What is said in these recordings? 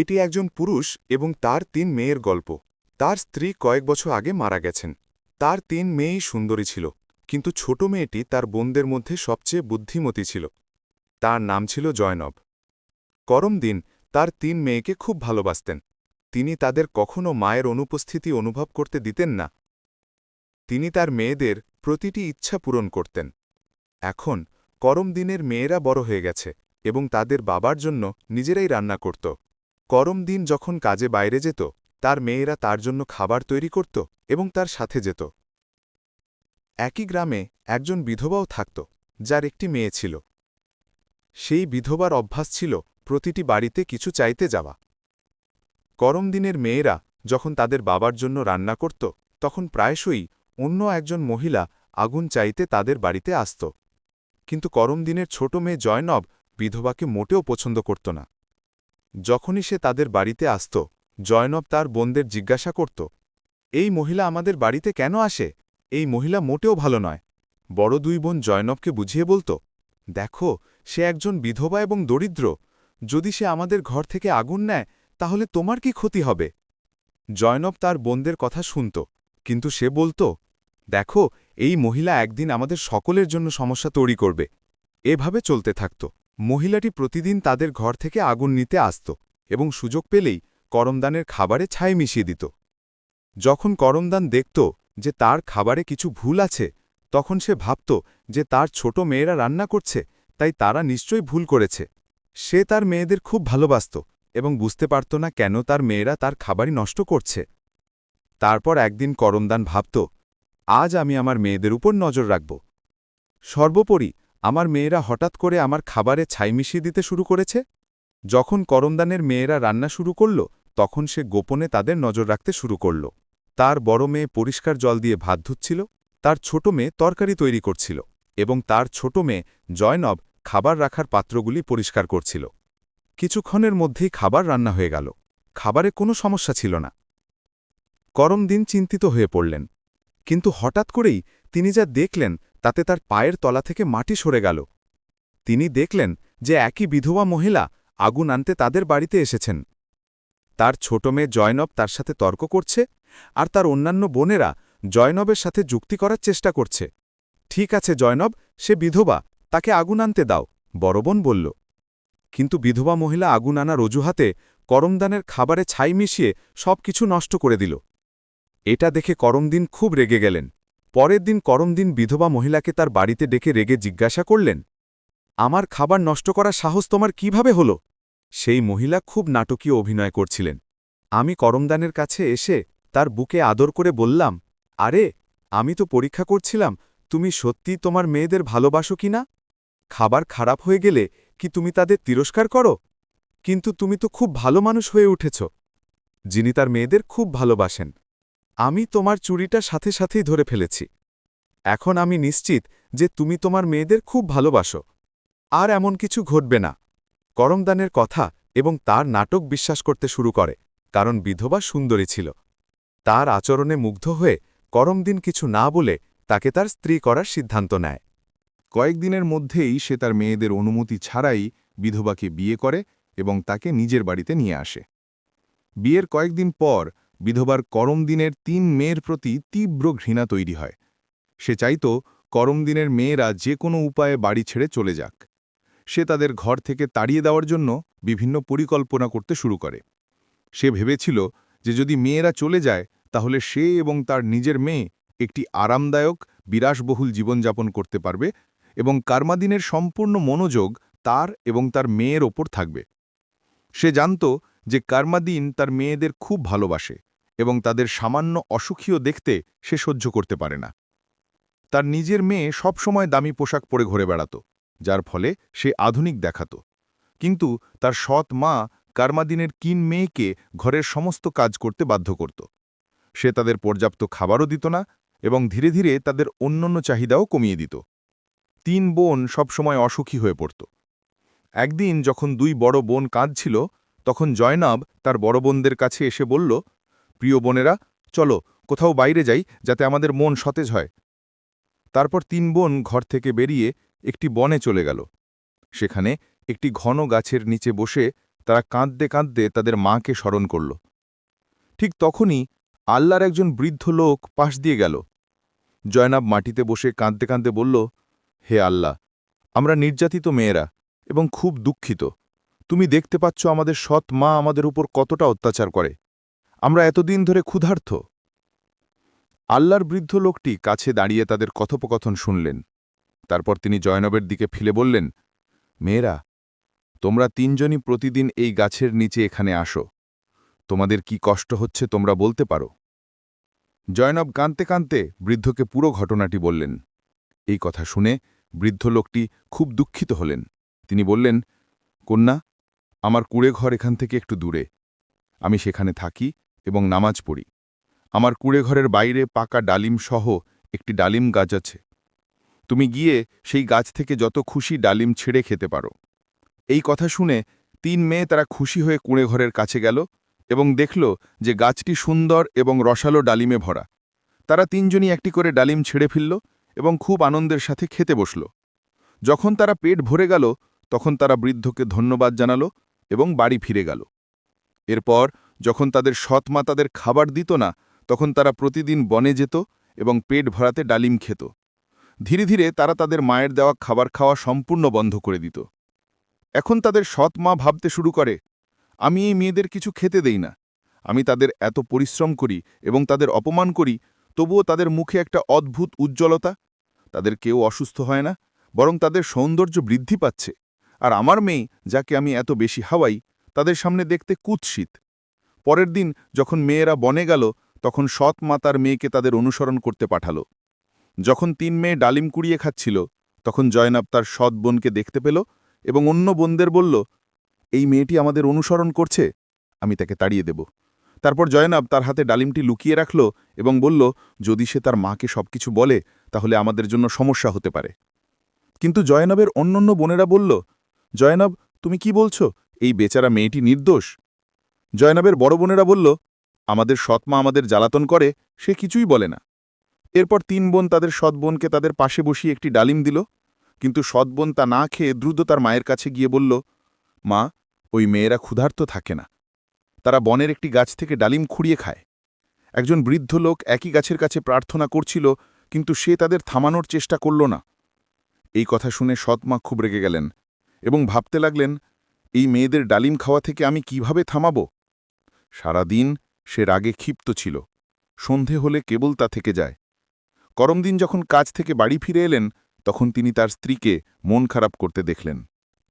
এটি একজন পুরুষ এবং তার তিন মেয়ের গল্প। তার স্ত্রী কয়েক বছর আগে মারা গেছেন। তার তিন মেয়েই সুন্দরী ছিল, কিন্তু ছোট মেয়েটি তার বোনদের মধ্যে সবচেয়ে বুদ্ধিমতী ছিল। তার নাম ছিল জয়নব। করম দিন তার তিন মেয়েকে খুব ভালোবাসতেন। তিনি তাদের কখনও মায়ের অনুপস্থিতি অনুভব করতে দিতেন না। তিনি তার মেয়েদের প্রতিটি ইচ্ছা পূরণ করতেন। এখন করম দিনের মেয়েরা বড় হয়ে গেছে এবং তাদের বাবার জন্য নিজেরাই রান্না করত। করম দিন যখন কাজে বাইরে যেত, তার মেয়েরা তার জন্য খাবার তৈরি করত এবং তার সাথে যেত। একই গ্রামে একজন বিধবাও থাকত, যার একটি মেয়ে ছিল। সেই বিধবার অভ্যাস ছিল, প্রতিটি বাড়িতে কিছু চাইতে যাওয়া। করম দিনের মেয়েরা যখন তাদের বাবার জন্য রান্না করত, তখন প্রায়শই অন্য একজন মহিলা আগুন চাইতে তাদের বাড়িতে আসত। কিন্তু করম দিনের ছোট মেয়ে জয়নব বিধবাকে মোটেও পছন্দ করত না। যখনই সে তাদের বাড়িতে আসত, জয়নব তার বোনদের জিজ্ঞাসা করত, এই মহিলা আমাদের বাড়িতে কেন আসে? এই মহিলা মোটেও ভালো নয়। বড় দুই বোন জয়নবকে বুঝিয়ে বলত, দেখো, সে একজন বিধবা এবং দরিদ্র। যদি সে আমাদের ঘর থেকে আগুন নেয়, তাহলে তোমার কি ক্ষতি হবে? জয়নব তার বোনদের কথা শুনত, কিন্তু সে বলত, দেখো, এই মহিলা একদিন আমাদের সকলের জন্য সমস্যা তৈরি করবে। এভাবে চলতে থাকত। মহিলাটি প্রতিদিন তাদের ঘর থেকে আগুন নিতে আসত এবং সুযোগ পেলেই করমদানের খাবারে ছাই মিশিয়ে দিত। যখন করমদান দেখত যে তার খাবারে কিছু ভুল আছে, তখন সে ভাবত যে তার ছোট মেয়েরা রান্না করছে, তাই তারা নিশ্চয়ই ভুল করেছে। সে তার মেয়েদের খুব ভালোবাসত এবং বুঝতে পারত না কেন তার মেয়েরা তার খাবারই নষ্ট করছে। তারপর একদিন করমদান ভাবত, আজ আমি আমার মেয়েদের উপর নজর রাখব। সর্বোপরি আমার মেয়েরা হঠাৎ করে আমার খাবারে ছাই মিশিয়ে দিতে শুরু করেছে? যখন করমদানের মেয়েরা রান্না শুরু করল, তখন সে গোপনে তাদের নজর রাখতে শুরু করল। তার বড় মেয়ে পরিষ্কার জল দিয়ে ভাত ধুচ্ছিল, তার ছোট মেয়ে তরকারি তৈরি করছিল এবং তার ছোট মেয়ে জয়নব খাবার রাখার পাত্রগুলি পরিষ্কার করছিল। কিছুক্ষণের মধ্যেই খাবার রান্না হয়ে গেল। খাবারে কোনো সমস্যা ছিল না। করম দিন চিন্তিত হয়ে পড়লেন। কিন্তু হঠাৎ করেই তিনি যা দেখলেন তাতে তার পায়ের তলা থেকে মাটি সরে গেল। তিনি দেখলেন যে একই বিধবা মহিলা আগুন আনতে তাদের বাড়িতে এসেছেন। তার ছোট মেয়ে জয়নব তার সাথে তর্ক করছে আর তার অন্যান্য বোনেরা জয়নবের সাথে যুক্তি করার চেষ্টা করছে। ঠিক আছে জয়নব, সে বিধবা, তাকে আগুন আনতে দাও বড় বোন বলল। কিন্তু বিধবা মহিলা আগুন আনার অজুহাতে করমদানের খাবারে ছাই মিশিয়ে সব কিছু নষ্ট করে দিল। এটা দেখে করমদিন খুব রেগে গেলেন। পরের দিন করমদিন বিধবা মহিলাকে তার বাড়িতে ডেকে রেগে জিজ্ঞাসা করলেন, আমার খাবার নষ্ট করার সাহস তোমার কীভাবে হল? সেই মহিলা খুব নাটকীয় অভিনয় করছিলেন। আমি করমদানের কাছে এসে তার বুকে আদর করে বললাম, আরে, আমি তো পরীক্ষা করছিলাম, তুমি সত্যি তোমার মেয়েদের ভালোবাসো কিনা খাবার খারাপ হয়ে গেলে কি তুমি তাদের তিরস্কার করো? কিন্তু তুমি তো খুব ভালো মানুষ হয়ে উঠেছ। যিনি তার মেয়েদের খুব ভালোবাসেন। আমি তোমার চুরিটা সাথে সাথেই ধরে ফেলেছি। এখন আমি নিশ্চিত যে তুমি তোমার মেয়েদের খুব ভালোবাসো। আর এমন কিছু ঘটবে না। করমদানের কথা এবং তার নাটক বিশ্বাস করতে শুরু করে, কারণ বিধবা সুন্দরী ছিল। তার আচরণে মুগ্ধ হয়ে করমদিন কিছু না বলে তাকে তার স্ত্রী করার সিদ্ধান্ত নেয়। কয়েকদিনের মধ্যেই সে তার মেয়েদের অনুমতি ছাড়াই বিধবাকে বিয়ে করে এবং তাকে নিজের বাড়িতে নিয়ে আসে। বিয়ের কয়েকদিন পর বিধবার করমদিনের তিন মেয়ের প্রতি তীব্র ঘৃণা তৈরি হয়। সে চাইত করমদিনের মেয়েরা যে কোনো উপায়ে বাড়ি ছেড়ে চলে যাক। সে তাদের ঘর থেকে তাড়িয়ে দেওয়ার জন্য বিভিন্ন পরিকল্পনা করতে শুরু করে। সে ভেবেছিল যে যদি মেয়েরা চলে যায়, তাহলে সে এবং তার নিজের মেয়ে একটি আরামদায়ক বিলাসবহুল জীবনযাপন করতে পারবে এবং কার্মাদিনের সম্পূর্ণ মনোযোগ তার এবং তার মেয়ের ওপর থাকবে। সে জানত যে কার্মাদিন তার মেয়েদের খুব ভালোবাসে। এবং তাদের সামান্য অসুখীও দেখতে সে সহ্য করতে পারে না। তার নিজের মেয়ে সবসময় দামি পোশাক পরে ঘুরে বেড়াত, যার ফলে সে আধুনিক দেখাত। কিন্তু তার সৎ মা কার্মাদিনের কিন মেয়েকে ঘরের সমস্ত কাজ করতে বাধ্য করত। সে তাদের পর্যাপ্ত খাবারও দিত না এবং ধীরে ধীরে তাদের অন্যান্য চাহিদাও কমিয়ে দিত। তিন বোন সবসময় অসুখী হয়ে পড়ত। একদিন যখন দুই বড় বোন কাঁদছিল, তখন জয়নাব তার বড় বোনদের কাছে এসে বলল প্রিয় বোনেরা, চলো কোথাও বাইরে যাই যাতে আমাদের মন সতেজ হয়। তারপর তিন বোন ঘর থেকে বেরিয়ে একটি বনে চলে গেল। সেখানে একটি ঘন গাছের নিচে বসে তারা কাঁদতে কাঁদতে তাদের মাকে স্মরণ করল। ঠিক তখনই আল্লাহর একজন বৃদ্ধ লোক পাশ দিয়ে গেল। জয়নাব মাটিতে বসে কাঁদতে কাঁদতে বলল, হে আল্লাহ, আমরা নির্যাতিত মেয়েরা এবং খুব দুঃখিত। তুমি দেখতে পাচ্ছ আমাদের সৎ মা আমাদের উপর কতটা অত্যাচার করে। আমরা এতদিন ধরে ক্ষুধার্থ। আল্লাহর বৃদ্ধ লোকটি কাছে দাঁড়িয়ে তাদের কথোপকথন শুনলেন। তারপর তিনি জয়নবের দিকে ফিলে বললেন, মেয়েরা, তোমরা তিনজনই প্রতিদিন এই গাছের নিচে এখানে আসো। তোমাদের কি কষ্ট হচ্ছে তোমরা বলতে পারো? জয়নব কাঁদতে কাঁদতে বৃদ্ধকে পুরো ঘটনাটি বললেন। এই কথা শুনে বৃদ্ধ লোকটি খুব দুঃখিত হলেন। তিনি বললেন, কন্যা, আমার কুড়ে ঘর এখান থেকে একটু দূরে। আমি সেখানে থাকি এবং নামাজ পড়ি। আমার কুড়ে ঘরের বাইরে পাকা ডালিম সহ একটি ডালিম গাছ আছে। তুমি গিয়ে সেই গাছ থেকে যত খুশি ডালিম ছেড়ে খেতে পারো। এই কথা শুনে তিন মেয়ে তারা খুশি হয়ে কুঁড়ে ঘরের কাছে গেল এবং দেখল যে গাছটি সুন্দর এবং রসালো ডালিমে ভরা। তারা তিনজনই একটি করে ডালিম ছেড়ে ফেলল এবং খুব আনন্দের সাথে খেতে বসল। যখন তারা পেট ভরে গেল, তখন তারা বৃদ্ধকে ধন্যবাদ জানালো এবং বাড়ি ফিরে গেল। এরপর যখন তাদের সৎ মা তাদের খাবার দিত না, তখন তারা প্রতিদিন বনে যেত এবং পেট ভরাতে ডালিম খেত। ধীরে ধীরে তারা তাদের মায়ের দেওয়া খাবার খাওয়া সম্পূর্ণ বন্ধ করে দিত। এখন তাদের সৎ মা ভাবতে শুরু করে, আমি এই মেয়েদের কিছু খেতে দেই না। আমি তাদের এত পরিশ্রম করি এবং তাদের অপমান করি, তবুও তাদের মুখে একটা অদ্ভুত উজ্জ্বলতা। তাদের কেউ অসুস্থ হয় না, বরং তাদের সৌন্দর্য বৃদ্ধি পাচ্ছে। আর আমার মেয়ে, যাকে আমি এত বেশি হাওয়াই, তাদের সামনে দেখতে কুৎসিত। পরের দিন যখন মেয়েরা বনে গেল, তখন সৎ মা তার মেয়েকে তাদের অনুসরণ করতে পাঠালো। যখন তিন মেয়ে ডালিম কুড়িয়ে খাচ্ছিল, তখন জয়নাব তার সৎ বোনকে দেখতে পেল এবং অন্য বোনদের বলল, এই মেয়েটি আমাদের অনুসরণ করছে, আমি তাকে তাড়িয়ে দেব। তারপর জয়নাব তার হাতে ডালিমটি লুকিয়ে রাখল এবং বলল, যদি সে তার মাকে সবকিছু বলে, তাহলে আমাদের জন্য সমস্যা হতে পারে। কিন্তু জয়নাবের অন্যান্য বোনেরা বলল, জয়নাব, তুমি কি বলছো? এই বেচারা মেয়েটি নির্দোষ। জয়নবের বড় বোনেরা বলল, আমাদের সৎমা আমাদের জ্বালাতন করে, সে কিছুই বলে না। এরপর তিন বোন তাদের সৎ বোনকে তাদের পাশে বসিয়ে একটি ডালিম দিল। কিন্তু সৎ বোন তা না খেয়ে দ্রুত তার মায়ের কাছে গিয়ে বলল, মা, ওই মেয়েরা ক্ষুধার্ত থাকে না। তারা বনের একটি গাছ থেকে ডালিম খুঁড়িয়ে খায়। একজন বৃদ্ধ লোক একই গাছের কাছে প্রার্থনা করছিল, কিন্তু সে তাদের থামানোর চেষ্টা করল না। এই কথা শুনে সৎমা খুব রেগে গেলেন এবং ভাবতে লাগলেন, এই মেয়েদের ডালিম খাওয়া থেকে আমি কীভাবে থামাব? সারাদিন সে রাগে ক্ষিপ্ত ছিল। সন্ধে হলে কেবল তা থেকে যায়। করমদিন যখন কাজ থেকে বাড়ি ফিরে এলেন, তখন তিনি তার স্ত্রীকে মন খারাপ করতে দেখলেন।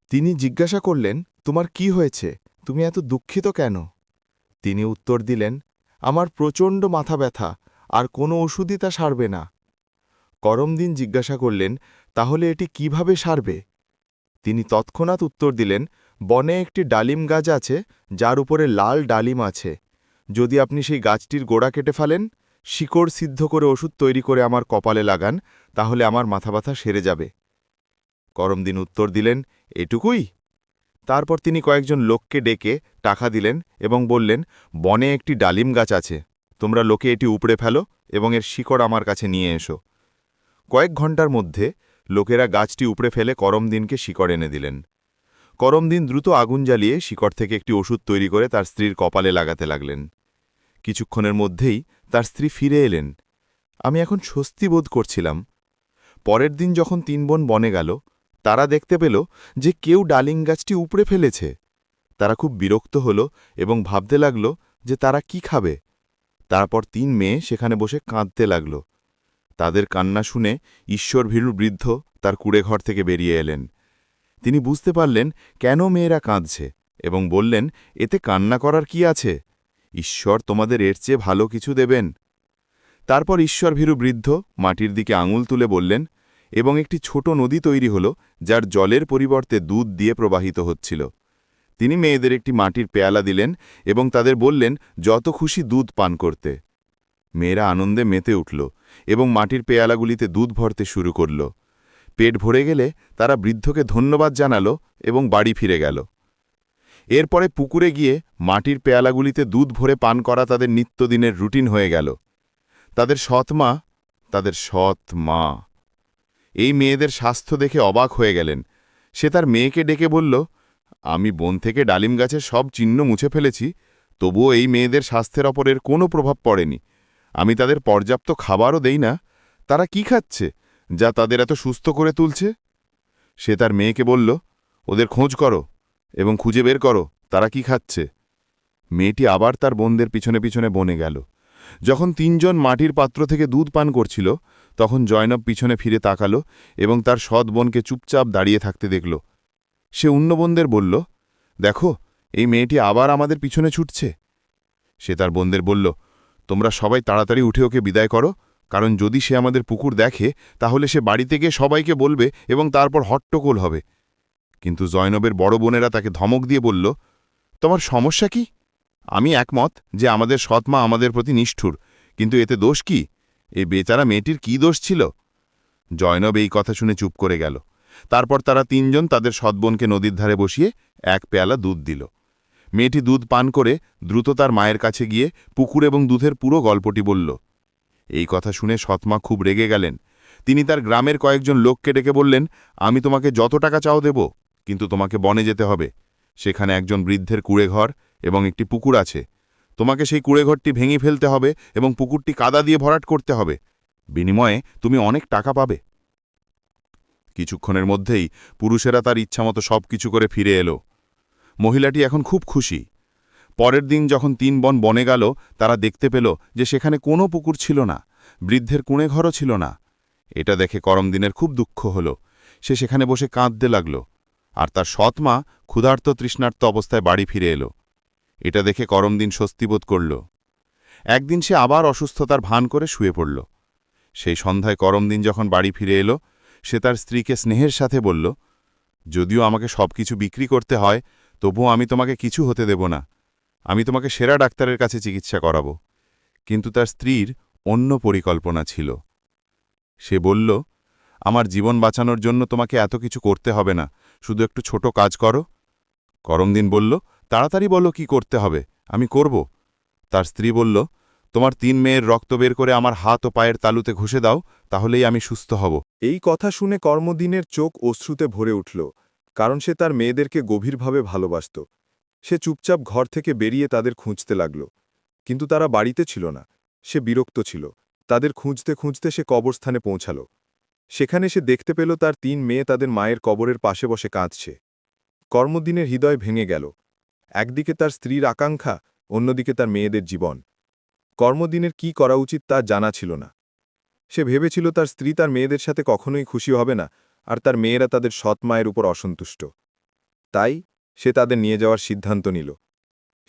তিনি জিজ্ঞাসা করলেন, তোমার কি হয়েছে? তুমি এত দুঃখিত কেন? তিনি উত্তর দিলেন, আমার প্রচণ্ড মাথা ব্যথা, আর কোনো ওষুধই তা সারবে না। করমদিন জিজ্ঞাসা করলেন, তাহলে এটি কীভাবে সারবে? তিনি তৎক্ষণাৎ উত্তর দিলেন বনে একটি ডালিম গাছ আছে, যার উপরে লাল ডালিম আছে। যদি আপনি সেই গাছটির গোড়া কেটে ফেলেন, শিকড় সিদ্ধ করে ওষুধ তৈরি করে আমার কপালে লাগান, তাহলে আমার মাথা ব্যথা সেরে যাবে। করমদিন উত্তর দিলেন, এটুকুই? তারপর তিনি কয়েকজন লোককে ডেকে টাকা দিলেন এবং বললেন, বনে একটি ডালিম গাছ আছে। তোমরা লোকে এটি উপড়ে ফেলো এবং এর শিকড় আমার কাছে নিয়ে এসো। কয়েক ঘণ্টার মধ্যে লোকেরা গাছটি উপড়ে ফেলে করমদিনকে শিকড় এনে দিলেন। করমদিন দ্রুত আগুন জ্বালিয়ে শিকড় থেকে একটি ওষুধ তৈরি করে তার স্ত্রীর কপালে লাগাতে লাগলেন। কিছুক্ষণের মধ্যেই তার স্ত্রী ফিরে এলেন। আমি এখন স্বস্তি বোধ করছিলাম। পরের দিন যখন তিন বোন বনে গেল, তারা দেখতে পেল যে কেউ ডালিং গাছটি উপড়ে ফেলেছে। তারা খুব বিরক্ত হল এবং ভাবতে লাগল যে তারা কি খাবে। তারপর তিন মেয়ে সেখানে বসে কাঁদতে লাগল। তাদের কান্না শুনে ঈশ্বর ভীরু বৃদ্ধ তার কুড়েঘর থেকে বেরিয়ে এলেন। তিনি বুঝতে পারলেন কেন মেয়েরা কাঁদছে এবং বললেন, এতে কান্না করার কি আছে? ঈশ্বর তোমাদের এর চেয়ে ভালো কিছু দেবেন। তারপর ঈশ্বরভীরু বৃদ্ধ মাটির দিকে আঙুল তুলে বললেন, এবং একটি ছোট নদী তৈরি হল, যার জলের পরিবর্তে দুধ দিয়ে প্রবাহিত হচ্ছিল। তিনি মেয়েদের একটি মাটির পেয়ালা দিলেন এবং তাদের বললেন, যত খুশি দুধ পান করতে। মেয়েরা আনন্দে মেতে উঠল এবং মাটির পেয়ালাগুলিতে দুধ ভরতে শুরু করল। পেট ভরে গেলে তারা বৃদ্ধকে ধন্যবাদ জানালো এবং বাড়ি ফিরে গেল। এরপরে পুকুরে গিয়ে মাটির পেয়ালাগুলিতে দুধ ভরে পান করা তাদের নিত্যদিনের রুটিন হয়ে গেল। তাদের সৎ মা, তাদের সৎ মা। এই মেয়েদের স্বাস্থ্য দেখে অবাক হয়ে গেলেন। সে তার মেয়েকে ডেকে বলল, আমি বন থেকে ডালিম গাছের সব চিহ্ন মুছে ফেলেছি, তবুও এই মেয়েদের স্বাস্থ্যের ওপর এর কোনো প্রভাব পড়েনি। আমি তাদের পর্যাপ্ত খাবারও দেই না। তারা কি খাচ্ছে? যা তাদের এত সুস্থ করে তুলছে? সে তার মেয়েকে বলল, ওদের খোঁজ করো এবং খুঁজে বের করো, তারা কি খাচ্ছে? মেয়েটি আবার তার বোনদের পিছনে পিছনে বনে গেল। যখন তিনজন মাটির পাত্র থেকে দুধ পান করছিল, তখন জয়নব পিছনে ফিরে তাকালো এবং তার সৎ বোনকে চুপচাপ দাঁড়িয়ে থাকতে দেখল। সে অন্য বোনদের বলল, দেখো, এই মেয়েটি আবার আমাদের পিছনে ছুটছে। সে তার বোনদের বলল, তোমরা সবাই তাড়াতাড়ি উঠে ওকে বিদায় করো কারণ যদি সে আমাদের পুকুর দেখে, তাহলে সে বাড়িতে গিয়ে সবাইকে বলবে এবং তারপর হট্টগোল হবে। কিন্তু জয়নবের বড় বোনেরা তাকে ধমক দিয়ে বলল, তোমার সমস্যা কি? আমি একমত যে আমাদের সৎমা আমাদের প্রতি নিষ্ঠুর, কিন্তু এতে দোষ কি? এ বেচারা মেয়েটির কি দোষ ছিল? জয়নব এই কথা শুনে চুপ করে গেল। তারপর তারা তিনজন তাদের সৎবোনকে নদীর ধারে বসিয়ে এক পেয়ালা দুধ দিল। মেয়েটি দুধ পান করে দ্রুত তার মায়ের কাছে গিয়ে পুকুর এবং দুধের পুরো গল্পটি বলল। এই কথা শুনে সৎমা খুব রেগে গেলেন। তিনি তার গ্রামের কয়েকজন লোককে ডেকে বললেন, আমি তোমাকে যত টাকা চাও দেব, কিন্তু তোমাকে বনে যেতে হবে। সেখানে একজন বৃদ্ধের কুড়েঘর এবং একটি পুকুর আছে। তোমাকে সেই কুড়েঘরটি ভেঙে ফেলতে হবে এবং পুকুরটি কাদা দিয়ে ভরাট করতে হবে। বিনিময়ে তুমি অনেক টাকা পাবে। কিছুক্ষণের মধ্যেই পুরুষেরা তার ইচ্ছামতো সব কিছু করে ফিরে এলো। মহিলাটি এখন খুব খুশি। পরের দিন যখন তিন বন বনে গেল, তারা দেখতে পেল যে সেখানে কোনো পুকুর ছিল না, বৃদ্ধের কুঁড়েঘরও ছিল না। এটা দেখে করমদিনের খুব দুঃখ হল। সে সেখানে বসে কাঁদতে লাগল, আর তার সৎমা ক্ষুধার্ত তৃষ্ণার্ত অবস্থায় বাড়ি ফিরে এলো। এটা দেখে করমদিন স্বস্তিবোধ করল। একদিন সে আবার অসুস্থতার ভান করে শুয়ে পড়ল। সেই সন্ধ্যায় করমদিন যখন বাড়ি ফিরে এলো, সে তার স্ত্রীকে স্নেহের সাথে বলল, যদিও আমাকে সব কিছু বিক্রি করতে হয়, তবুও আমি তোমাকে কিছু হতে দেব না। আমি তোমাকে সেরা ডাক্তারের কাছে চিকিৎসা করাব। কিন্তু তার স্ত্রীর অন্য পরিকল্পনা ছিল। সে বলল, আমার জীবন বাঁচানোর জন্য তোমাকে এত কিছু করতে হবে না। শুধু একটু ছোট কাজ করো। করমদিন বলল, তাড়াতাড়ি বলো কি করতে হবে? আমি করব। তার স্ত্রী বলল, তোমার তিন মেয়ের রক্ত বের করে আমার হাত ও পায়ের তালুতে ঘষে দাও, তাহলেই আমি সুস্থ হব। এই কথা শুনে কর্মদিনের চোখ অশ্রুতে ভরে উঠল, কারণ সে তার মেয়েদেরকে গভীরভাবে ভালোবাসত। সে চুপচাপ ঘর থেকে বেরিয়ে তাদের খুঁজতে লাগল। কিন্তু তারা বাড়িতে ছিল না। সে বিরক্ত ছিল। তাদের খুঁজতে খুঁজতে সে কবরস্থানে পৌঁছাল। সেখানে সে দেখতে পেল তার তিন মেয়ে তাদের মায়ের কবরের পাশে বসে কাঁদছে। কর্মদিনের হৃদয় ভেঙে গেল। একদিকে তার স্ত্রীর আকাঙ্ক্ষা, অন্যদিকে তার মেয়েদের জীবন। কর্মদিনের কি করা উচিত তা জানা ছিল না। সে ভেবেছিল তার স্ত্রী তার মেয়েদের সাথে কখনোই খুশি হবে না, আর তার মেয়েরা তাদের সৎ মায়ের উপর অসন্তুষ্ট। তাই সে তাদের নিয়ে যাওয়ার সিদ্ধান্ত নিল।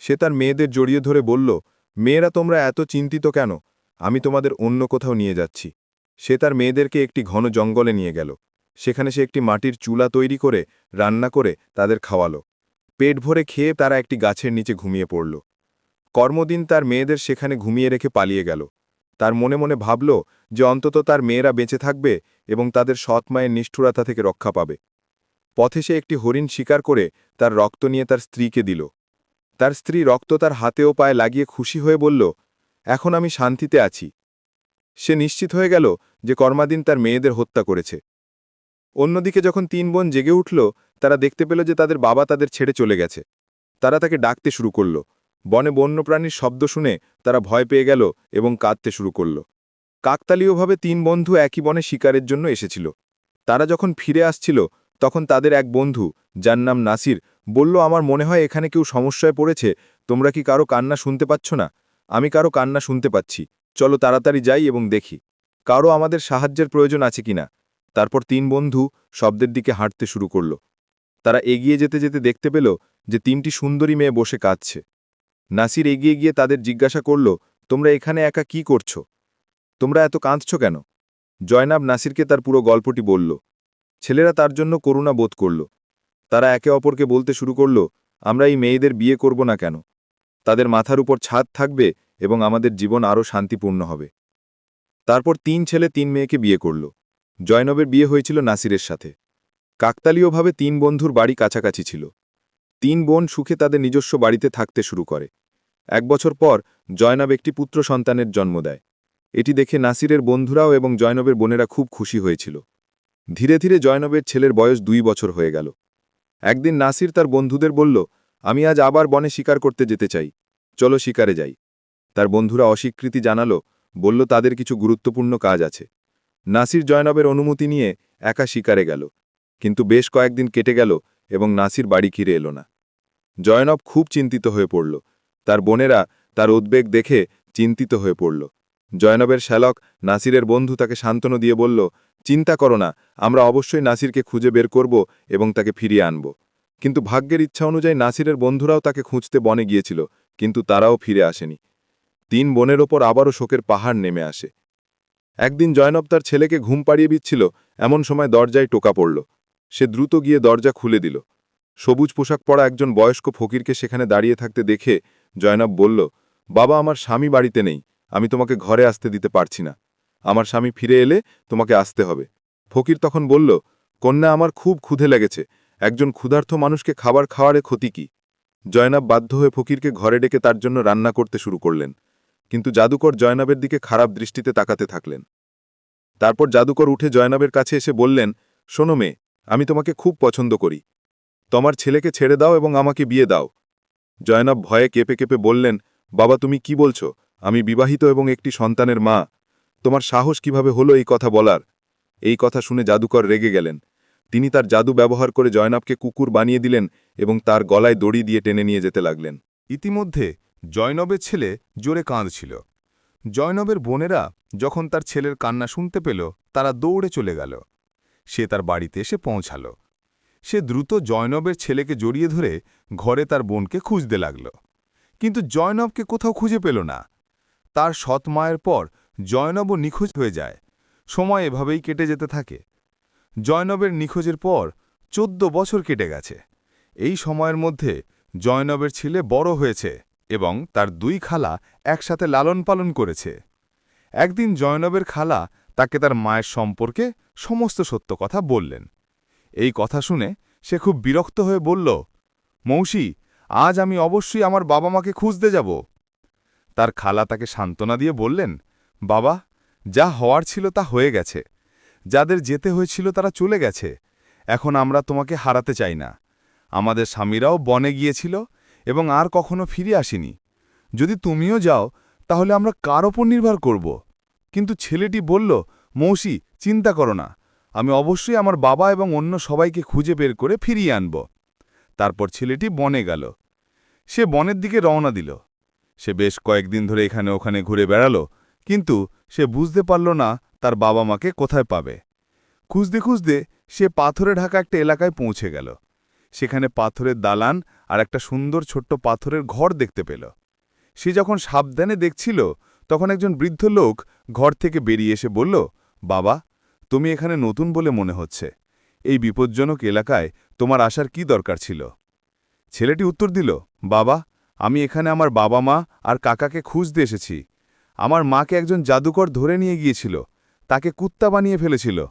সে তার মেয়েদের জড়িয়ে ধরে বলল, মেয়েরা তোমরা এত চিন্তিত কেন? আমি তোমাদের অন্য কোথাও নিয়ে যাচ্ছি। সে তার মেয়েদেরকে একটি ঘন জঙ্গলে নিয়ে গেল। সেখানে সে একটি মাটির চুলা তৈরি করে, রান্না করে তাদের খাওয়ালো। পেট ভরে খেয়ে তারা একটি গাছের নিচে ঘুমিয়ে পড়ল। কর্মদিন তার মেয়েদের সেখানে ঘুমিয়ে রেখে পালিয়ে গেল। তার মনে মনে ভাবল যে অন্তত তার মেয়েরা বেঁচে থাকবে এবং তাদের সৎ মায়ের নিষ্ঠুরতা থেকে রক্ষা পাবে। পথে সে একটি হরিণ শিকার করে তার রক্ত নিয়ে তার স্ত্রীকে দিল। তার স্ত্রী রক্ত তার হাতে ও পায়ে লাগিয়ে খুশি হয়ে বলল, এখন আমি শান্তিতে আছি। সে নিশ্চিত হয়ে গেল যে কর্মাদিন তার মেয়েদের হত্যা করেছে। অন্যদিকে যখন তিন বোন জেগে উঠল, তারা দেখতে পেল যে তাদের বাবা তাদের ছেড়ে চলে গেছে। তারা তাকে ডাকতে শুরু করল। বনে বন্যপ্রাণীর শব্দ শুনে তারা ভয় পেয়ে গেল এবং কাঁদতে শুরু করল। কাকতালীয়ভাবে তিন বন্ধু একই বনে শিকারের জন্য এসেছিল। তারা যখন ফিরে আসছিল তখন তাদের এক বন্ধু, যার নাম নাসির, বলল, আমার মনে হয় এখানে কেউ সমস্যায় পড়েছে, তোমরা কি কারও কান্না শুনতে পাচ্ছ না? আমি কারও কান্না শুনতে পাচ্ছি। চলো তাড়াতাড়ি যাই এবং দেখি। কারও আমাদের সাহায্যের প্রয়োজন আছে কিনা তারপর তিন বন্ধু শব্দের দিকে হাঁটতে শুরু করল। তারা এগিয়ে যেতে যেতে দেখতে পেল যে তিনটি সুন্দরী মেয়ে বসে কাঁদছে। নাসির এগিয়ে গিয়ে তাদের জিজ্ঞাসা করল, তোমরা এখানে একা কি করছ? তোমরা এত কাঁদছ কেন? জয়নাব নাসিরকে তার পুরো গল্পটি বলল। ছেলেরা তার জন্য করুণা বোধ করল। তারা একে অপরকে বলতে শুরু করল, আমরা এই মেয়েদের বিয়ে করব না কেন? তাদের মাথার উপর ছাদ থাকবে এবং আমাদের জীবন আরও শান্তিপূর্ণ হবে। তারপর তিন ছেলে তিন মেয়েকে বিয়ে করল। জয়নবের বিয়ে হয়েছিল নাসিরের সাথে। কাকতালীয়ভাবে তিন বন্ধুর বাড়ি কাছাকাছি ছিল। তিন বোন সুখে তাদের নিজস্ব বাড়িতে থাকতে শুরু করে। এক বছর পর জয়নব একটি পুত্র সন্তানের জন্ম দেয়। এটি দেখে নাসিরের বন্ধুরাও এবং জয়নবের বোনেরা খুব খুশি হয়েছিল। ধীরে ধীরে জয়নবের ছেলের বয়স দুই বছর হয়ে গেল। একদিন নাসির তার বন্ধুদের বলল, আমি আজ আবার বনে শিকার করতে যেতে চাই। চলো শিকারে যাই। তার বন্ধুরা অস্বীকৃতি জানালো, বলল, তাদের কিছু গুরুত্বপূর্ণ কাজ আছে। নাসির জয়নবের অনুমতি নিয়ে একা শিকারে গেল। কিন্তু বেশ কয়েকদিন কেটে গেল এবং নাসির বাড়ি ফিরে এলো না। জয়নব খুব চিন্তিত হয়ে পড়ল। তার বোনেরা তার উদ্বেগ দেখে চিন্তিত হয়ে পড়ল। জয়নবের শ্যালক নাসিরের বন্ধু তাকে সান্ত্বনা দিয়ে বলল, চিন্তা করো না, আমরা অবশ্যই নাসিরকে খুঁজে বের করব এবং তাকে ফিরিয়ে আনব। কিন্তু ভাগ্যের ইচ্ছা অনুযায়ী নাসিরের বন্ধুরাও তাকে খুঁজতে বনে গিয়েছিল, কিন্তু তারাও ফিরে আসেনি। তিন বনের ওপর আবারও শোকের পাহাড় নেমে আসে। একদিন জয়নব তার ছেলেকে ঘুম পাড়িয়ে দিচ্ছিল, এমন সময় দরজায় টোকা পড়ল। সে দ্রুত গিয়ে দরজা খুলে দিল। সবুজ পোশাক পরা একজন বয়স্ক ফকিরকে সেখানে দাঁড়িয়ে থাকতে দেখে জয়নব বলল, বাবা, আমার স্বামী বাড়িতে নেই। আমি তোমাকে ঘরে আসতে দিতে পারছি না। আমার স্বামী ফিরে এলে তোমাকে আসতে হবে। ফকির তখন বলল, কন্যা, আমার খুব ক্ষুধে লেগেছে। একজন ক্ষুধার্থ মানুষকে খাবার খাওয়ারে ক্ষতি কি? জয়নাব বাধ্য হয়ে ফকিরকে ঘরে ডেকে তার জন্য রান্না করতে শুরু করলেন। কিন্তু জাদুকর জয়নাবের দিকে খারাপ দৃষ্টিতে তাকাতে থাকলেন। তারপর জাদুকর উঠে জয়নাবের কাছে এসে বললেন, শোনো মেয়ে, আমি তোমাকে খুব পছন্দ করি। তোমার ছেলেকে ছেড়ে দাও এবং আমাকে বিয়ে দাও। জয়নাব ভয়ে কেঁপে কেঁপে বললেন, বাবা, তুমি কি বলছো? আমি বিবাহিত এবং একটি সন্তানের মা। তোমার সাহস কীভাবে হলো এই কথা বলার? এই কথা শুনে জাদুকর রেগে গেলেন। তিনি তার জাদু ব্যবহার করে জয়নাবকে কুকুর বানিয়ে দিলেন এবং তার গলায় দড়ি দিয়ে টেনে নিয়ে যেতে লাগলেন। ইতিমধ্যে জয়নবের ছেলে জোরে কাঁদছিল। জয়নবের বোনেরা যখন তার ছেলের কান্না শুনতে পেল, তারা দৌড়ে চলে গেল। সে তার বাড়িতে এসে পৌঁছাল। সে দ্রুত জয়নবের ছেলেকে জড়িয়ে ধরে ঘরে তার বোনকে খুঁজতে লাগল। কিন্তু জয়নবকে কোথাও খুঁজে পেল না। তার সৎ মায়ের পর জয়নবও নিখোঁজ হয়ে যায়। সময় এভাবেই কেটে যেতে থাকে। জয়নবের নিখোঁজের পর চোদ্দ বছর কেটে গেছে। এই সময়ের মধ্যে জয়নবের ছেলে বড় হয়েছে এবং তার দুই খালা একসাথে লালন পালন করেছে। একদিন জয়নবের খালা তাকে তার মায়ের সম্পর্কে সমস্ত সত্য কথা বললেন। এই কথা শুনে সে খুব বিরক্ত হয়ে বলল, মৌসি, আজ আমি অবশ্যই আমার বাবা মাকে খুঁজতে যাব। তার খালা তাকে সান্ত্বনা দিয়ে বললেন, বাবা, যা হওয়ার ছিল তা হয়ে গেছে। যাদের যেতে হয়েছিল তারা চলে গেছে। এখন আমরা তোমাকে হারাতে চাই না। আমাদের স্বামীরাও বনে গিয়েছিল এবং আর কখনো ফিরে আসেনি। যদি তুমিও যাও, তাহলে আমরা কার ওপর নির্ভর করব? কিন্তু ছেলেটি বলল, মৌসি, চিন্তা করো না। আমি অবশ্যই আমার বাবা এবং অন্য সবাইকে খুঁজে বের করে ফিরিয়ে আনব। তারপর ছেলেটি বনে গেল। সে বনের দিকে রওনা দিল। সে বেশ কয়েকদিন ধরে এখানে ওখানে ঘুরে বেড়ালো, কিন্তু সে বুঝতে পারল না তার বাবা মাকে কোথায় পাবে। খুঁজতে খুঁজতে সে পাথরে ঢাকা একটা এলাকায় পৌঁছে গেল। সেখানে পাথরের দালান আর একটা সুন্দর ছোট্ট পাথরের ঘর দেখতে পেল। সে যখন সাবধানে দেখছিল, তখন একজন বৃদ্ধ লোক ঘর থেকে বেরিয়ে এসে বলল, বাবা, তুমি এখানে নতুন বলে মনে হচ্ছে। এই বিপজ্জনক এলাকায় তোমার আসার কি দরকার ছিল? ছেলেটি উত্তর দিল, বাবা আমি এখানে আমার বাবা মা আর কাকাকে খুঁজতে এসেছি। আমার মাকে একজন জাদুকর ধরে নিয়ে গিয়েছিল। তাকে কুত্তা বানিয়ে ফেলেছিল।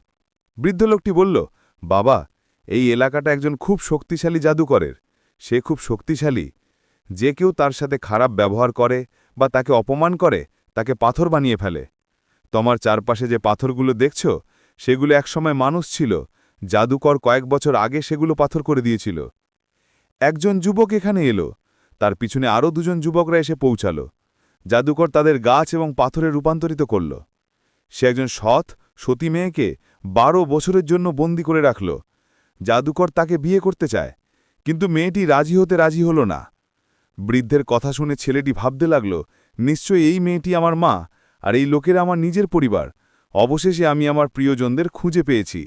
বৃদ্ধ লোকটি বলল, বাবা, এই এলাকাটা একজন খুব শক্তিশালী জাদুকরের। সে খুব শক্তিশালী। যে কেউ তার সাথে খারাপ ব্যবহার করে বা তাকে অপমান করে, তাকে পাথর বানিয়ে ফেলে। তোমার চারপাশে যে পাথরগুলো দেখছ, সেগুলো একসময় মানুষ ছিল। জাদুকর কয়েক বছর আগে সেগুলো পাথর করে দিয়েছিল। একজন যুবক এখানে এলো। তার পিছনে আরও দুজন যুবকরা এসে পৌঁছালো। জাদুকর তাদের গাছ এবং পাথরে রূপান্তরিত করল। সে একজন সৎ, সতী মেয়েকে বারো বছরের জন্য বন্দি করে রাখল। জাদুকর তাকে বিয়ে করতে চায়, কিন্তু মেয়েটি রাজি হতে রাজি হল না। বৃদ্ধের কথা শুনে ছেলেটি ভাবতে লাগল, নিশ্চয়ই এই মেয়েটি আমার মা, আর এই লোকেরা আমার নিজের পরিবার। অবশেষে আমি আমার প্রিয়জনদের খুঁজে পেয়েছি।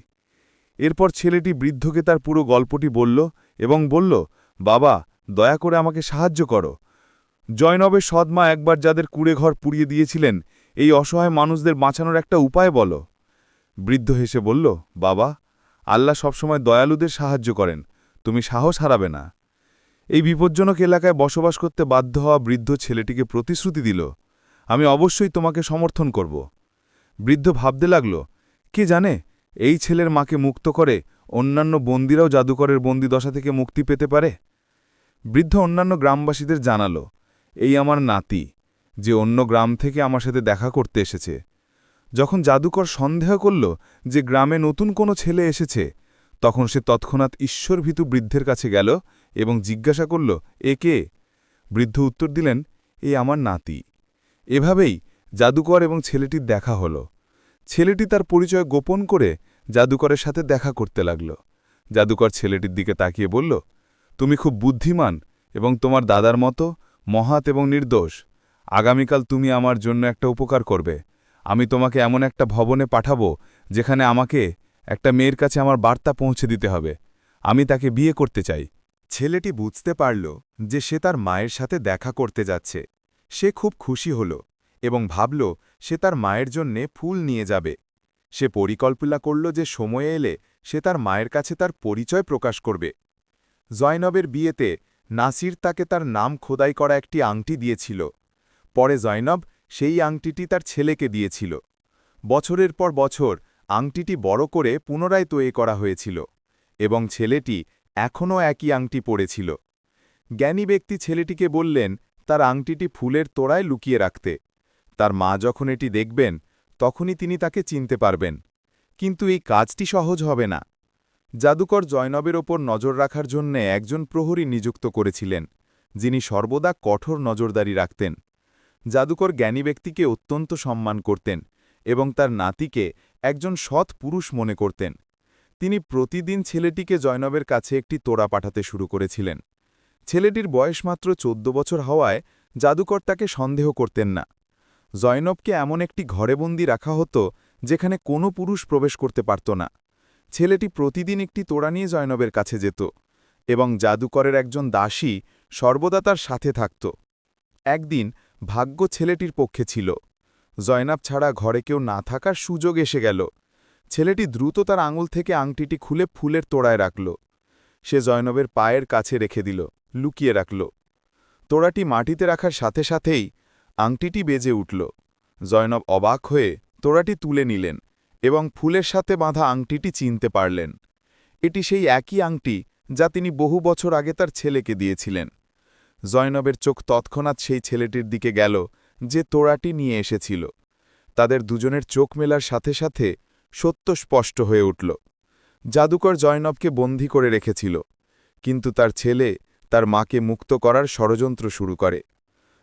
এরপর ছেলেটি বৃদ্ধকে তার পুরো গল্পটি বলল এবং বলল, বাবা দয়া করে আমাকে সাহায্য করো। জয়নবের সদমা একবার যাদের কুড়ে ঘর পুড়িয়ে দিয়েছিলেন, এই অসহায় মানুষদের বাঁচানোর একটা উপায় বলো। বৃদ্ধ হেসে বলল, বাবা, আল্লাহ সবসময় দয়ালুদের সাহায্য করেন, তুমি সাহস হারাবে না। এই বিপজ্জনক এলাকায় বসবাস করতে বাধ্য হওয়া বৃদ্ধ ছেলেটিকে প্রতিশ্রুতি দিল, আমি অবশ্যই তোমাকে সমর্থন করব। বৃদ্ধ ভাবতে লাগল, কে জানে, এই ছেলের মাকে মুক্ত করে অন্যান্য বন্দিরাও জাদুকরের বন্দিদশা থেকে মুক্তি পেতে পারে? বৃদ্ধ অন্যান্য গ্রামবাসীদের জানালো, এই আমার নাতি, যে অন্য গ্রাম থেকে আমার সাথে দেখা করতে এসেছে। যখন জাদুকর সন্দেহ করল যে গ্রামে নতুন কোনো ছেলে এসেছে, তখন সে তৎক্ষণাৎ ঈশ্বরভীতু বৃদ্ধের কাছে গেল এবং জিজ্ঞাসা করল, এ কে? বৃদ্ধ উত্তর দিলেন, এ আমার নাতি। এভাবেই জাদুকর এবং ছেলেটির দেখা হল। ছেলেটি তার পরিচয় গোপন করে জাদুকরের সাথে দেখা করতে লাগল। জাদুকর ছেলেটির দিকে তাকিয়ে বলল তুমি খুব বুদ্ধিমান এবং তোমার দাদার মতো মহাত এবং নির্দোষ। আগামীকাল তুমি আমার জন্য একটা উপকার করবে। আমি তোমাকে এমন একটা ভবনে পাঠাবো যেখানে আমাকে একটা মেয়ের কাছে আমার বার্তা পৌঁছে দিতে হবে। আমি তাকে বিয়ে করতে চাই। ছেলেটি বুঝতে পারল যে সে তার মায়ের সাথে দেখা করতে যাচ্ছে। সে খুব খুশি হল এবং ভাবল সে তার মায়ের জন্যে ফুল নিয়ে যাবে। সে পরিকল্পনা করল যে সময়ে এলে সে তার মায়ের কাছে তার পরিচয় প্রকাশ করবে। জয়নবের বিয়েতে নাসির তাকে তার নাম খোদাই করা একটি আংটি দিয়েছিল। পরে জয়নব সেই আংটিটি তার ছেলেকে দিয়েছিল। বছরের পর বছর আংটিটি বড় করে পুনরায় তৈরি করা হয়েছিল এবং ছেলেটি এখনও একই আংটি পড়েছিল জ্ঞানী ব্যক্তি ছেলেটিকে বললেন, তার আংটিটি ফুলের তোড়ায় লুকিয়ে রাখতে। তার মা যখন এটি দেখবেন, তখনই তিনি তাকে চিনতে পারবেন। কিন্তু এই কাজটি সহজ হবে না। জাদুকর জয়নবের ওপর নজর রাখার জন্য একজন প্রহরী নিযুক্ত করেছিলেন, যিনি সর্বদা কঠোর নজরদারি রাখতেন। জাদুকর জ্ঞানী ব্যক্তিকে অত্যন্ত সম্মান করতেন এবং তার নাতিকে একজন সৎ পুরুষ মনে করতেন। তিনি প্রতিদিন ছেলেটিকে জয়নবের কাছে একটি তোড়া পাঠাতে শুরু করেছিলেন। ছেলেটির বয়স মাত্র চোদ্দ বছর হওয়ায় জাদুকর তাকে সন্দেহ করতেন না। জয়নবকে এমন একটি ঘরে বন্দি রাখা হতো, যেখানে কোনো পুরুষ প্রবেশ করতে পারত না। ছেলেটি প্রতিদিন একটি তোড়া নিয়ে জয়নবের কাছে যেত এবং জাদুকরের একজন দাসী সর্বদা তার সাথে থাকত। একদিন ভাগ্য ছেলেটির পক্ষে ছিল। জয়নাব ছাড়া ঘরে কেউ না থাকার সুযোগ এসে গেল। ছেলেটি দ্রুত তার আঙুল থেকে আংটিটি খুলে ফুলের তোড়ায় রাখল। সে জয়নবের পায়ের কাছে রেখে দিল, লুকিয়ে রাখল। তোড়াটি মাটিতে রাখার সাথে সাথেই আংটিটি বেজে উঠল। জয়নব অবাক হয়ে তোড়াটি তুলে নিলেন। এবং ফুলের সাথে বাঁধা আংটিটি চিনতে পারলেন। এটি সেই একই আংটি যা তিনি বহু বছর আগে তার ছেলেকে দিয়েছিলেন। জয়নবের চোখ তৎক্ষণাৎ সেই ছেলেটির দিকে গেল, যে তোড়াটি নিয়ে এসেছিল। তাদের দুজনের চোখ মেলার সাথে সাথে সত্য স্পষ্ট হয়ে উঠল। জাদুকর জয়নবকে বন্দী করে রেখেছিল, কিন্তু তার ছেলে তার মাকে মুক্ত করার ষড়যন্ত্র শুরু করে।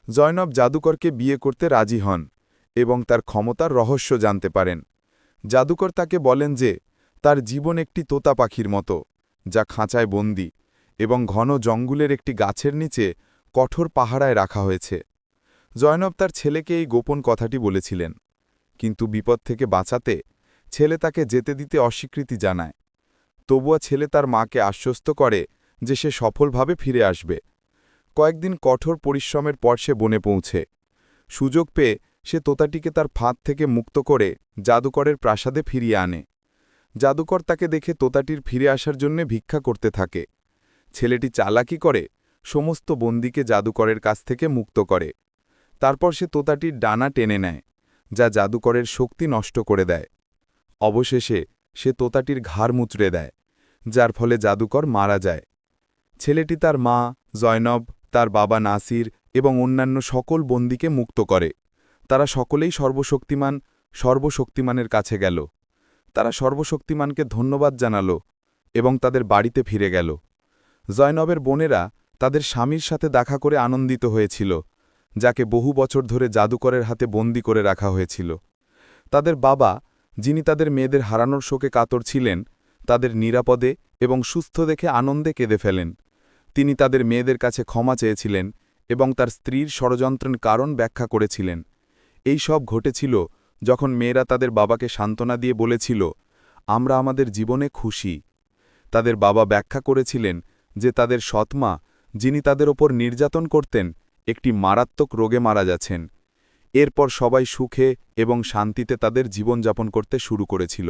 জয়নব জাদুকরকে বিয়ে করতে রাজি হন এবং তার ক্ষমতার রহস্য জানতে পারেন। জাদুকর তাকে বলেন যে, তার জীবন একটি তোতা পাখির মতো, যা খাঁচায় বন্দি এবং ঘন জঙ্গলের একটি গাছের নিচে কঠোর পাহারায় রাখা হয়েছে। জয়নব তার ছেলেকে এই গোপন কথাটি বলেছিলেন, কিন্তু বিপদ থেকে বাঁচাতে ছেলে তাকে যেতে দিতে অস্বীকৃতি জানায়। তবুয়া ছেলে তার মাকে আশ্বস্ত করে যে সে সফলভাবে ফিরে আসবে। কয়েকদিন কঠোর পরিশ্রমের পর সে বনে পৌঁছে। সুযোগ পেয়ে সে তোতাটিকে তার ফাঁদ থেকে মুক্ত করে জাদুকরের প্রাসাদে ফিরিয়ে আনে। জাদুকর তাকে দেখে তোতাটির ফিরে আসার জন্যে ভিক্ষা করতে থাকে। ছেলেটি চালাকি করে, সমস্ত বন্দিকে জাদুকরের কাছ থেকে মুক্ত করে। তারপর সে তোতাটির ডানা টেনে নেয়, যা জাদুকরের শক্তি নষ্ট করে দেয়। অবশেষে সে তোতাটির ঘাড় মুচড়ে দেয়, যার ফলে জাদুকর মারা যায়। ছেলেটি তার মা, জয়নব, তার বাবা নাসির এবং অন্যান্য সকল বন্দীকে মুক্ত করে। তারা সকলেই সর্বশক্তিমান, সর্বশক্তিমানের কাছে গেল। তারা সর্বশক্তিমানকে ধন্যবাদ জানালো এবং তাদের বাড়িতে ফিরে গেল। জয়নবের বোনেরা তাদের স্বামীর সাথে দেখা করে আনন্দিত হয়েছিল, যাকে বহু বছর ধরে জাদুকরের হাতে বন্দি করে রাখা হয়েছিল। তাদের বাবা, যিনি তাদের মেয়েদের হারানোর শোকে কাতর ছিলেন, তাদের নিরাপদে এবং সুস্থ দেখে আনন্দে কেঁদে ফেলেন। তিনি তাদের মেয়েদের কাছে ক্ষমা চেয়েছিলেন এবং তার স্ত্রীর ষড়যন্ত্রের কারণ ব্যাখ্যা করেছিলেন। এই সব ঘটেছিল যখন মেয়েরা তাদের বাবাকে সান্ত্বনা দিয়ে বলেছিল, আমরা আমাদের জীবনে খুশি। তাদের বাবা ব্যাখ্যা করেছিলেন যে তাদের সৎমা, যিনি তাদের ওপর নির্যাতন করতেন, একটি মারাত্মক রোগে মারা যাচ্ছেন। এরপর সবাই সুখে এবং শান্তিতে তাদের জীবনযাপন করতে শুরু করেছিল।